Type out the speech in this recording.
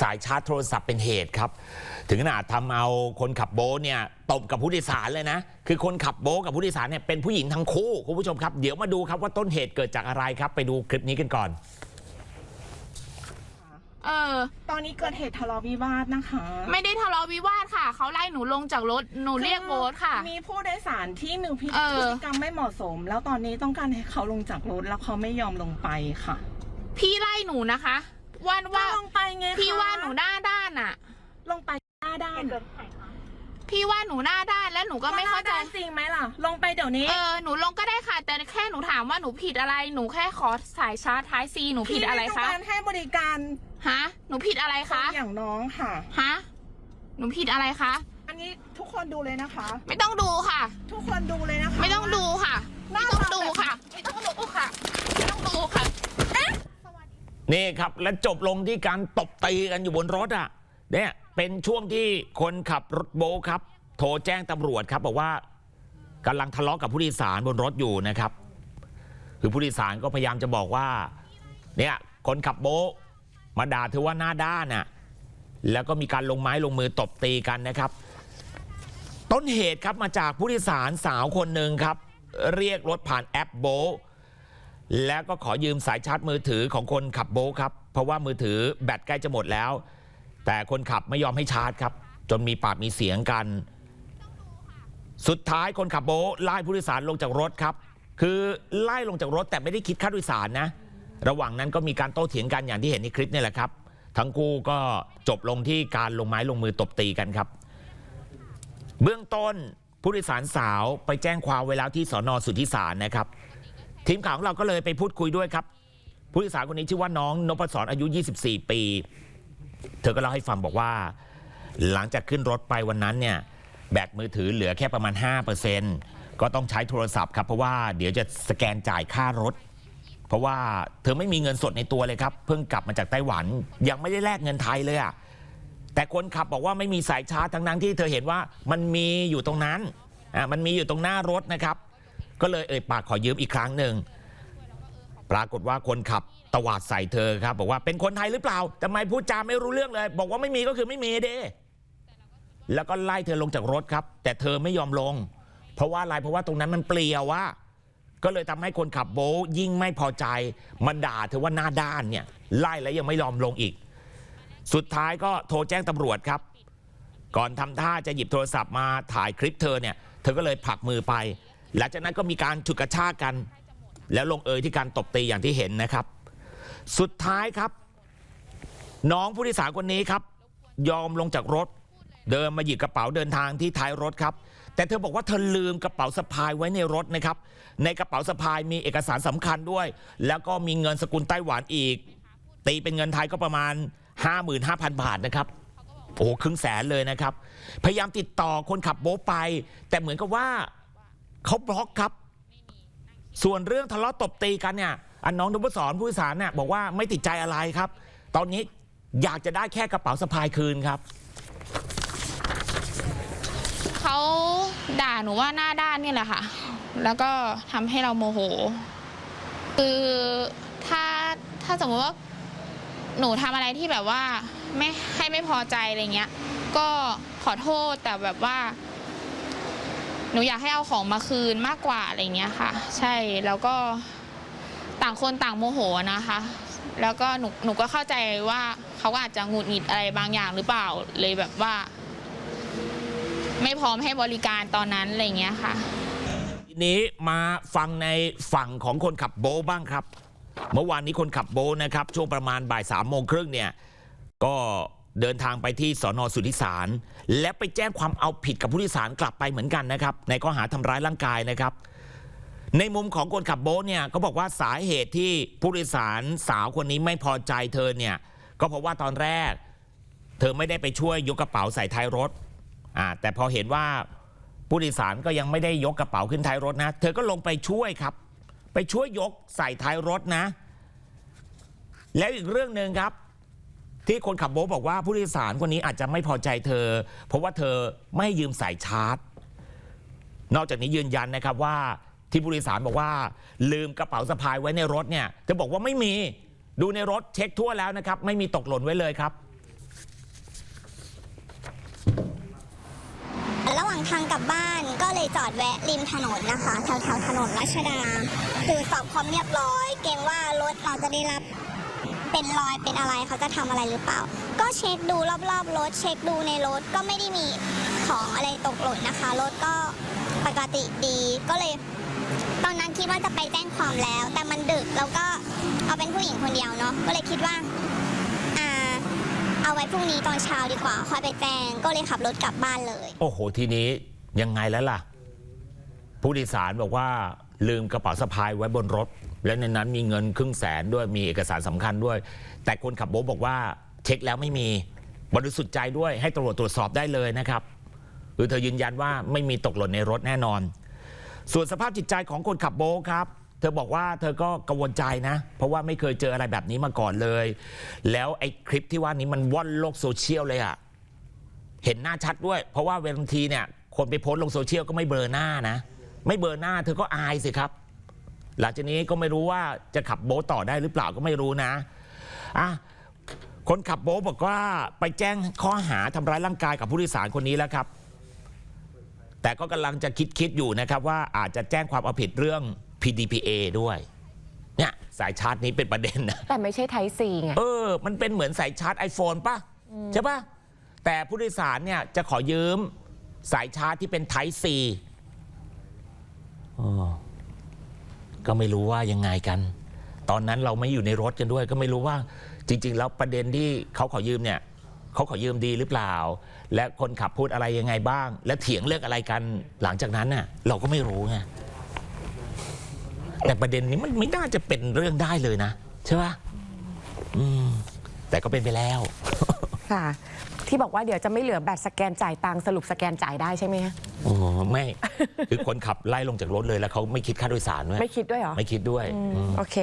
สายชาร์จโทรศัพท์เป็นเหตุครับ ถึงขนาดทำเอาคนขับโบ๊ทเนี่ยตบกับผู้โดยสารเลยนะ คือคนขับโบ๊ทกับผู้โดยสารเนี่ยเป็นผู้หญิงทั้งคู่คุณผู้ชมครับ เดี๋ยวมาดูครับว่าต้นเหตุเกิดจากอะไรครับ ไปดูคลิปนี้กันก่อน เออ ตอนนี้เกิดเหตุทะเลาะวิวาทนะคะไม่ได้ทะเลาะวิวาทค่ะ เขาไล่หนูลงจากรถหนูเรียกโบ๊ทค่ะมีผู้โดยสารที่มีพฤเออ พฤติกรรมไม่เหมาะสม แล้วตอนนี้ต้องการให้เขาลงจากรถแล้วเขาไม่ยอมลงไปค่ะ พี่ไล่หนูนะคะ วันว่าก็ลงไปไงคะพี่ว่าหนูหน้าด้านอะลงไปหน้าด้านพี่ว่าหนูหน้าด้านแล้วหนูก็ไม่เข้าใจหน้ด้นจริงไหมล่ะ ลงไปเดี๋ยวนี้ เออหนูลงก็ได้ค่ะ แต่แค่หนูถามว่าหนูผิดอะไรหนูแค่ขอสายชาร์จท้ายซีหนูผิดอะไรพี่คะม่ต้องการให้บริการฮะหนูผิดอะไรคคะนอย่างน้องค่ะฮะหนูผิดอะไรคะอันนี้ทุกคนดูเลยนะคะ ไม่ต้องดูค่ะ ทุกคนดูเลยนะคะ ไม่ต้องดูค่ะ ไม่ต้องดูค่ะ ไม่ต้องดูค่ะ ไม่ต้องดูค่ะ นี่ครับและจบลงที่การตบตีกันอยู่บนรถอะเนี่ยเป็นช่วงที่คนขับรถโบครับ โทรแจ้งตำรวจครับบอกว่ากำลังทะเลาะกับผู้โดยสารบนรถอยู่นะครับ คือผู้โดยสารก็พยายามจะบอกว่าเนี่ยคนขับโบมาด่าเธอว่าหน้าด้านน่ะแล้วก็มีการลงไม้ลงมือตบตีกันนะครับ ต้นเหตุครับมาจากผู้โดยสารสาวคนหนึ่งครับ เรียกรถผ่านแอปโบ แล้วก็ขอยืมสายชาร์จมือถือของคนขับโบ๊ทครับ เพราะว่ามือถือแบตใกล้จะหมดแล้ว แต่คนขับไม่ยอมให้ชาร์จครับ จนมีปากมีเสียงกัน สุดท้ายคนขับโบ๊ทไล่ผู้โดยสารลงจากรถครับ คือไล่ลงจากรถแต่ไม่ได้คิดค่าโดยสารนะ ระหว่างนั้นก็มีการโต้เถียงกันอย่างที่เห็นในคลิปนี่แหละครับ ทั้งคู่ก็จบลงที่การลงไม้ลงมือตบตีกันครับ เบื้องต้นผู้โดยสารสาวไปแจ้งความไว้แล้วที่สอนอสุทธิสารนะครับ ทีมข่าวของเราก็เลยไปพูดคุยด้วยครับ ผู้โดยสารคนนี้ชื่อว่าน้องนพศรอายุ 24 ปี เธอก็เล่าให้ฟังบอกว่า หลังจากขึ้นรถไปวันนั้นเนี่ยแบตมือถือเหลือแค่ประมาณ 5%ก็ต้องใช้โทรศัพท์ครับเพราะว่าเดี๋ยวจะสแกนจ่ายค่ารถ เพราะว่าเธอไม่มีเงินสดในตัวเลยครับ เพิ่งกลับมาจากไต้หวันยังไม่ได้แลกเงินไทยเลยอะแต่คนขับบอกว่าไม่มีสายชาร์จทั้งนั้นที่เธอเห็นว่ามันมีอยู่ตรงนั้นอะมันมีอยู่ตรงหน้ารถนะครับ ก็เลยเอ่ยปากขอยืมอีกครั้งหนึ่งปรากฏว่าคนขับตวาดใส่เธอครับ บอกว่าเป็นคนไทยหรือเปล่าทำไมพูดจาไม่รู้เรื่องเลย บอกว่าไม่มีก็คือไม่มีเด้แล้วก็ไล่เธอลงจากรถครับ แต่เธอไม่ยอมลง เพราะว่าอะไรเพราะว่าตรงนั้นมันเปลี่ยวว่า ก็เลยทำให้คนขับโบยิ่งไม่พอใจมันด่าเธอว่าหน้าด้านเนี่ยไล่แล้วยังไม่ยอมลงอีก สุดท้ายก็โทรแจ้งตำรวจครับ ก่อนทำท่าจะหยิบโทรศัพท์มาถ่ายคลิปเธอเนี่ยเธอก็เลยผลักมือไป หลังจากนั้นก็มีการฉุดกระชากกัน แล้วลงเอยที่การตบตีอย่างที่เห็นนะครับ สุดท้ายครับ น้องผู้โดยสารคนนี้ครับ ยอมลงจากรถ เดินมาหยิบกระเป๋าเดินทางที่ท้ายรถครับ แต่เธอบอกว่าเธอลืมกระเป๋าสะพายไว้ในรถนะครับ ในกระเป๋าสะพายมีเอกสารสำคัญด้วย แล้วก็มีเงินสกุลไต้หวันอีก ตีเป็นเงินไทยก็ประมาณ 55,000 บาทนะครับโอ้ครึ่งแสนเลยนะครับ พยายามติดต่อคนขับโบ๊ไป แต่เหมือนกับว่า เขาบล็อกครับ ส่วนเรื่องทะเลาะตบตีกันเนี่ยอันน้องนุพศรผู้โดยสารเนี่ยบอกว่าไม่ติดใจอะไรครับ ตอนนี้อยากจะได้แค่กระเป๋าสะพายคืนครับเขาด่าหนูว่าหน้าด้านนี่แหละค่ะ แล้วก็ทำให้เราโมโห คือถ้าถ้าสมมติว่าหนูทำอะไรที่แบบว่าไม่ให้ไม่พอใจอะไรเงี้ย ก็ขอโทษแต่แบบว่า หนูอยากให้เอาของมาคืนมากกว่าอะไรเงี้ยค่ะ ใช่แล้วก็ต่างคนต่างโมโหนะคะ แล้วก็หนูหนูก็เข้าใจว่าเขาก็อาจจะหงุดหงิดอะไรบางอย่างหรือเปล่าเลยแบบว่า ไม่พร้อมให้บริการตอนนั้นอะไรเงี้ยค่ะ ทีนี้มาฟังในฝั่งของคนขับโบทบ้างครับ เมื่อวานนี้คนขับโบทนะครับ ช่วงประมาณบ่ายสามโมงครึ่งเนี่ย ก็ เดินทางไปที่สอนอสุทธิสาร และไปแจ้งความเอาผิดกับผู้โดยสารกลับไปเหมือนกันนะครับ ในข้อหาทำร้ายร่างกายนะครับ ในมุมของคนขับโบ๊ทเนี่ยเขาบอกว่าสาเหตุที่ผู้โดยสารสาวคนนี้ไม่พอใจเธอเนี่ยก็เพราะว่าตอนแรก เธอไม่ได้ไปช่วยยกกระเป๋าใส่ท้ายรถอ่าแต่พอเห็นว่าผู้โดยสารก็ยังไม่ได้ยกกระเป๋าขึ้นท้ายรถนะ เธอก็ลงไปช่วยครับ ไปช่วยยกใส่ท้ายรถนะ แล้วอีกเรื่องหนึ่งครับ ที่คนขับโบ๊บอกว่าผู้โดยสารคนนี้อาจจะไม่พอใจเธอ เพราะว่าเธอไม่ยืมสายชาร์จ นอกจากนี้ยืนยันนะครับว่าที่ผู้โดยสารบอกว่า ลืมกระเป๋าสะพายไว้ในรถเนี่ยจะบอกว่าไม่มีดูในรถเช็คทั่วแล้วนะครับ ไม่มีตกหล่นไว้เลยครับ ระหว่างทางกลับบ้านก็เลยจอดแวะริมถนนนะคะแถวๆถนนรัชดาตรวจสอบความเรียบร้อย เกรงว่ารถเราจะได้รับ เป็นรอยเป็นอะไรเขาจะทำอะไรหรือเปล่า ก็เช็คดูรอบๆรถเช็คดูในรถก็ไม่ได้มีของอะไรตกหล่นนะคะ รถก็ปกติดีก็เลย ตอนนั้นคิดว่าจะไปแจ้งความแล้ว แต่มันดึกแล้วก็เอาเป็นผู้หญิงคนเดียวเนาะก็เลยคิดว่าอ่า เอาไว้พรุ่งนี้ตอนเช้าดีกว่าค่อยไปแจ้งก็เลยขับรถกลับบ้านเลย โอ้โห ทีนี้ยังไงแล้วล่ะ ผู้โดยสารบอกว่า ลืมกระเป๋าสะพายไว้บนรถ และในนั้นมีเงินครึ่งแสนด้วยมีเอกสารสำคัญด้วย แต่คนขับโบ๊ทบอกว่าเช็คแล้วไม่มีบริสุทธิ์ใจด้วยให้ตำรวจตรวจสอบได้เลยนะครับคือเธอยืนยันว่าไม่มีตกหล่นในรถแน่นอน ส่วนสภาพจิตใจของคนขับโบ๊ทครับเธอบอกว่าเธอก็กังวลใจนะ เพราะว่าไม่เคยเจออะไรแบบนี้มาก่อนเลย แล้วไอ้คลิปที่ว่านี้มันว่อนโลกโซเชียลเลยอะเห็นหน้าชัดด้วย เพราะว่าบางทีเนี่ยคนไปโพสต์ลงโซเชียลก็ไม่เบลอหน้านะ ไม่เบลอหน้าเธอก็อายสิครับ หลังจากนี้ก็ไม่รู้ว่าจะขับโบ๊ทต่อได้หรือเปล่าก็ไม่รู้นะอะคนขับโบ๊ทบอกว่าไปแจ้งข้อหาทำร้ายร่างกายกับผู้โดยสารคนนี้แล้วครับ แต่ก็กำลังจะคิดคิดอยู่นะครับ ว่าอาจจะแจ้งความเอาผิดเรื่อง PDPA ด้วยเนี่ยสายชาร์จนี้เป็นประเด็นนะ แต่ไม่ใช่ไทยซีไง เออ มันเป็นเหมือนสายชาร์จ iPhone ป่ะ ใช่ป่ะ แต่ผู้โดยสารเนี่ยจะขอยืมสายชาร์จที่เป็น Type C อ๋อ ก็ไม่รู้ว่ายังไงกัน ตอนนั้นเราไม่อยู่ในรถกันด้วย ก็ไม่รู้ว่าจริง ๆ แล้วประเด็นที่เขาขอยืมเนี่ยเขาขอยืมดีหรือเปล่า และคนขับพูดอะไรยังไงบ้าง และเถียงเรื่องอะไรกันหลังจากนั้นน่ะ เราก็ไม่รู้ไงแต่ประเด็นนี้มันไม่น่าจะเป็นเรื่องได้เลยนะ ใช่ป่ะอืมแต่ก็เป็นไปแล้ว ค่ะ ที่บอกว่าเดี๋ยวจะไม่เหลือแบตสแกนจ่ายตังค์สรุปสแกนจ่ายได้ใช่ไหมคะโอ้ไม่ คือคนขับไล่ลงจากรถเลยแล้วเขาไม่คิดค่าโดยสารด้วยไม่คิดด้วยเหรอ ไม่คิดด้วย อืมอืมโอเค